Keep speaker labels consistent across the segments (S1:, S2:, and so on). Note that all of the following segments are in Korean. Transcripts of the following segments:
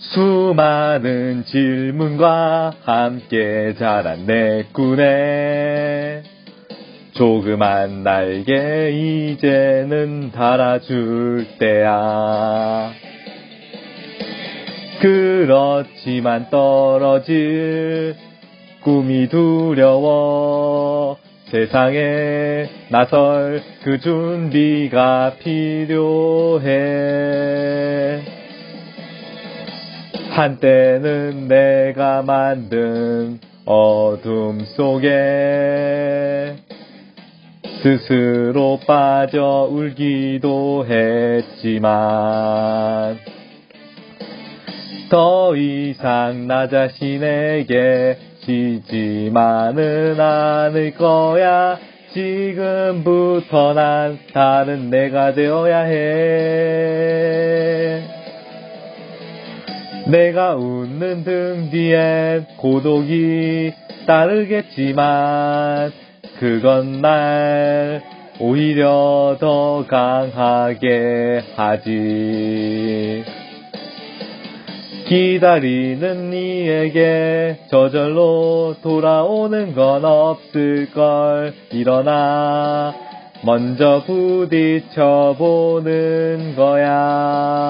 S1: 수많은 질문과 함께 자란 내 꿈에 조그만 날개 이제는 달아줄 때야. 그렇지만 떨어질 꿈이 두려워 세상에 나설 그 준비가 필요해. 한때는 내가 만든 어둠 속에 스스로 빠져 울기도 했지만 더 이상 나 자신에게 지지만은 않을 거야. 지금부터 난 다른 내가 되어야 해. 내가 웃는 등 뒤엔 고독이 따르겠지만 그건 날 오히려 더 강하게 하지. 기다리는 이에게 저절로 돌아오는 건 없을걸 일어나 먼저 부딪혀 보는 거야.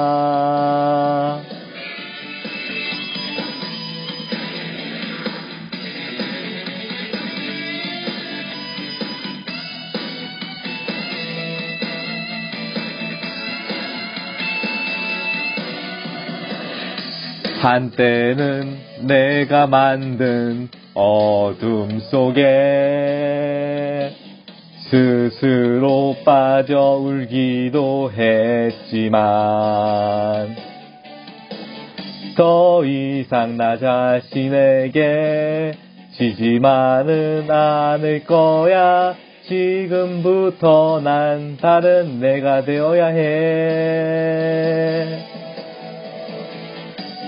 S1: 한때는 내가 만든 어둠 속에 스스로 빠져 울기도 했지만 더 이상 나 자신에게 지지만은 않을 거야. 지금부터 난 다른 내가 되어야 해.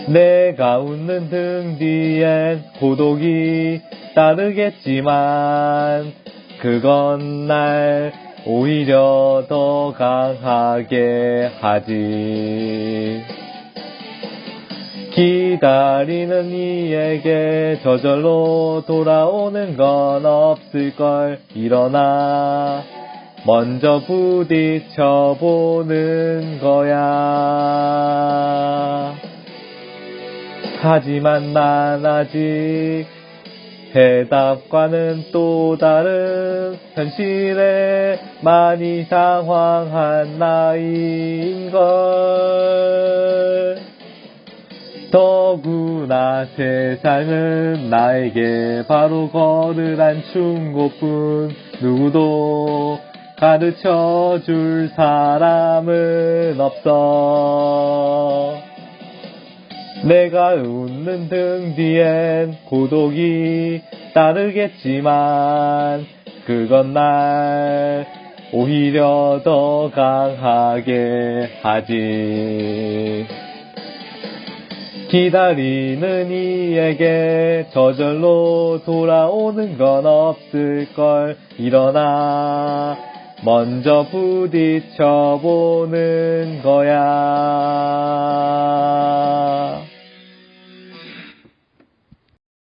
S1: 내가 웃는 등 뒤엔 고독이 따르겠지만 그건 날 오히려 더 강하게 하지. 기다리는 이에게 저절로 돌아오는 건 없을걸 일어나 먼저 부딪혀 보는 거야. 하지만 난 아직 해답과는 또 다른 현실에 많이 상황한 나이인걸. 더구나 세상은 나에게 바로 걸으란 충고뿐 누구도 가르쳐 줄 사람은 없어. 내가 웃는 등 뒤엔 고독이 따르겠지만 그건 날 오히려 더 강하게 하지. 기다리는 이에게 저절로 돌아오는 건 없을걸 일어나 먼저 부딪혀 보는 거야.